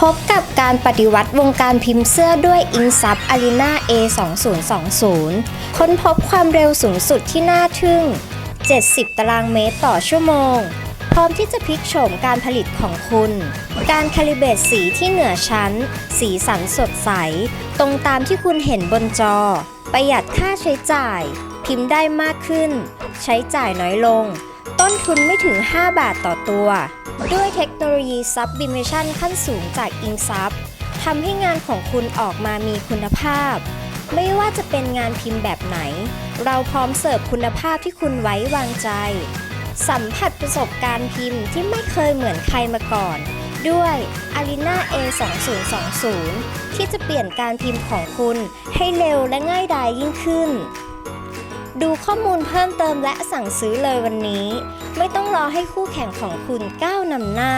พบกับการปฏิวัติวงการพิมพ์เสื้อด้วยอิงซับอารีนา A 2020ค้นพบความเร็วสูงสุดที่น่าทึ่ง 70 ตารางเมตรต่อชั่วโมง พร้อมที่จะพลิกโฉมการผลิตของคุณ การคาลิเบตสีที่เหนือชั้น สีสันสดใส ตรงตามที่คุณเห็นบนจอ ประหยัดค่าใช้จ่าย พิมพ์ได้มากขึ้น ใช้จ่ายน้อยลง ต้นทุนไม่ถึง 5 บาทต่อตัว ด้วยเทคโนโลยี Sublimation ขั้นสูงจาก InkSub ทำให้งานของคุณออกมามีคุณภาพ ไม่ว่าจะเป็นงานพิมพ์แบบไหน เราพร้อมเสิร์ฟคุณภาพที่คุณไว้วางใจ สัมผัสประสบการณ์พิมพ์ที่ไม่เคยเหมือนใครมาก่อน ด้วย Arena A 2020ที่จะเปลี่ยนการพิมพ์ของคุณให้เร็วและง่ายดายยิ่งขึ้น ดูข้อมูลเพิ่มเติมและสั่งซื้อเลยวันนี้ ไม่ต้องรอให้คู่แข่งของคุณก้าวนำหน้า